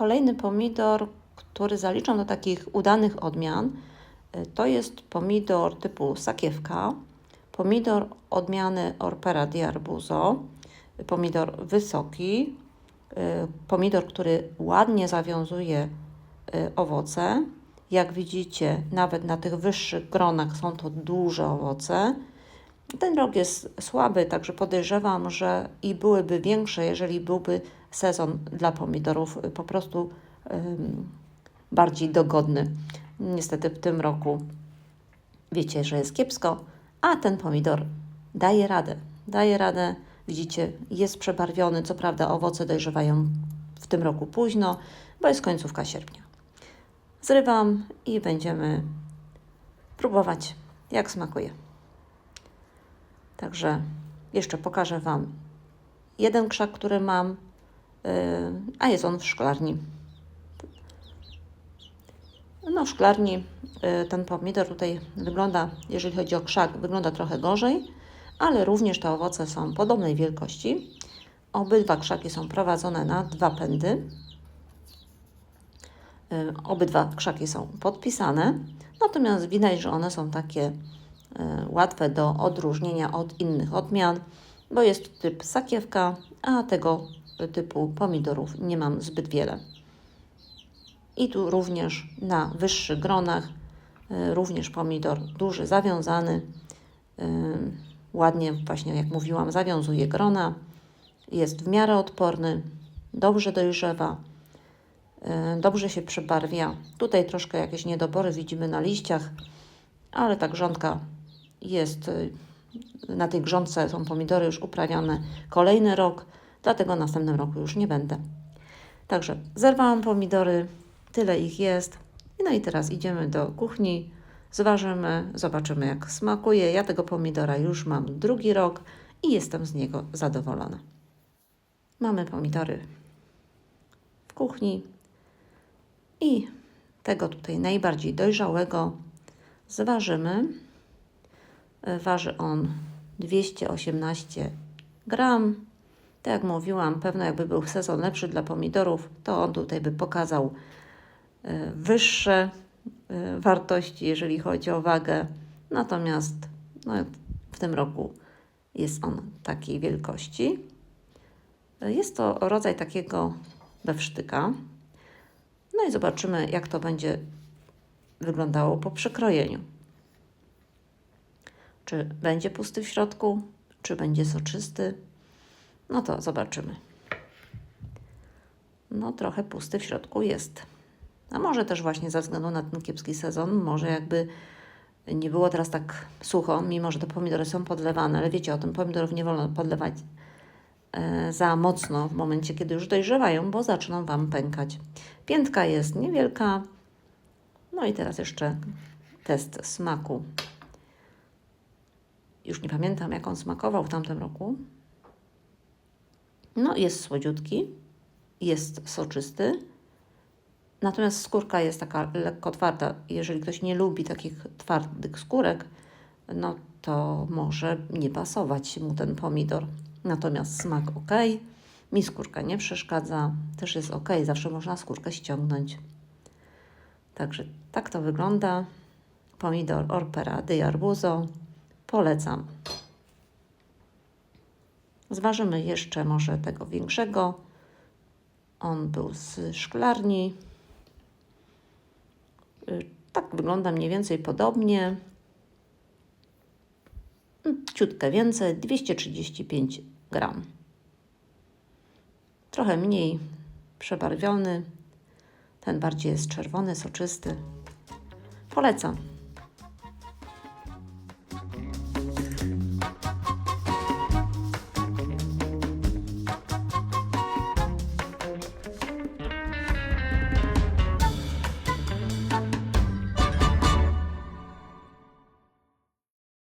Kolejny pomidor, który zaliczam do takich udanych odmian, y, to jest pomidor typu sakiewka, pomidor odmiany Orpera di Arbuzo, pomidor wysoki, y, pomidor, który ładnie zawiązuje y, owoce. Jak widzicie, nawet na tych wyższych gronach są to duże owoce. Ten rok jest słaby, także podejrzewam, że i byłyby większe, jeżeli byłby sezon dla pomidorów y, po prostu bardziej dogodny. Niestety w tym roku wiecie, że jest kiepsko, a ten pomidor daje radę. Daje radę, widzicie, jest przebarwiony. Co prawda, owoce dojrzewają w tym roku późno, bo jest końcówka sierpnia. Zrywam i będziemy próbować, jak smakuje. Także jeszcze pokażę Wam jeden krzak, który mam, a jest on w szklarni. No, w szklarni yy, ten pomidor tutaj wygląda, jeżeli chodzi o krzak, wygląda trochę gorzej, ale również te owoce są podobnej wielkości. Obydwa krzaki są prowadzone na dwa pędy. Yy, Obydwa krzaki są podpisane, natomiast widać, że one są takie łatwe do odróżnienia od innych odmian, bo jest typ sakiewka, a tego typu pomidorów nie mam zbyt wiele. I tu również na wyższych gronach, y, również pomidor duży, zawiązany, y, ładnie, właśnie jak mówiłam, zawiązuje grona, jest w miarę odporny, dobrze dojrzewa, y, dobrze się przebarwia. Tutaj troszkę jakieś niedobory widzimy na liściach, ale ta grządka jest, na tej grządce są pomidory już uprawiane kolejny rok, dlatego następnym roku już nie będę. Także zerwałam pomidory, tyle ich jest. No i teraz idziemy do kuchni, zważymy, zobaczymy jak smakuje. Ja tego pomidora już mam drugi rok i jestem z niego zadowolona. Mamy pomidory w kuchni i tego tutaj najbardziej dojrzałego zważymy. Waży on 218 gram. Tak jak mówiłam, pewno jakby był sezon lepszy dla pomidorów, to on tutaj by pokazał e, wyższe e, wartości, jeżeli chodzi o wagę. Natomiast no, w tym roku jest on takiej wielkości. E, Jest to rodzaj takiego bewsztyka. No i zobaczymy, jak to będzie wyglądało po przekrojeniu. Czy będzie pusty w środku, czy będzie soczysty? No to zobaczymy. No, trochę pusty w środku jest. A może też właśnie ze względu na ten kiepski sezon, może jakby nie było teraz tak sucho, mimo że te pomidory są podlewane, ale wiecie o tym, pomidorów nie wolno podlewać e, za mocno w momencie, kiedy już dojrzewają, bo zaczną Wam pękać. Piętka jest niewielka. No i teraz jeszcze test smaku. Już nie pamiętam, jak on smakował w tamtym roku. No, jest słodziutki, jest soczysty. Natomiast skórka jest taka lekko twarda. Jeżeli ktoś nie lubi takich twardych skórek, no to może nie pasować mu ten pomidor. Natomiast smak ok, mi skórka nie przeszkadza, też jest ok, zawsze można skórkę ściągnąć. Także tak to wygląda. Pomidor Orpera di Arbuzo. Polecam. Zważymy jeszcze może tego większego. On był z szklarni. Y, Tak wygląda mniej więcej podobnie. Mm, Ciutkę więcej, 235 gram. Trochę mniej przebarwiony. Ten bardziej jest czerwony, soczysty. Polecam.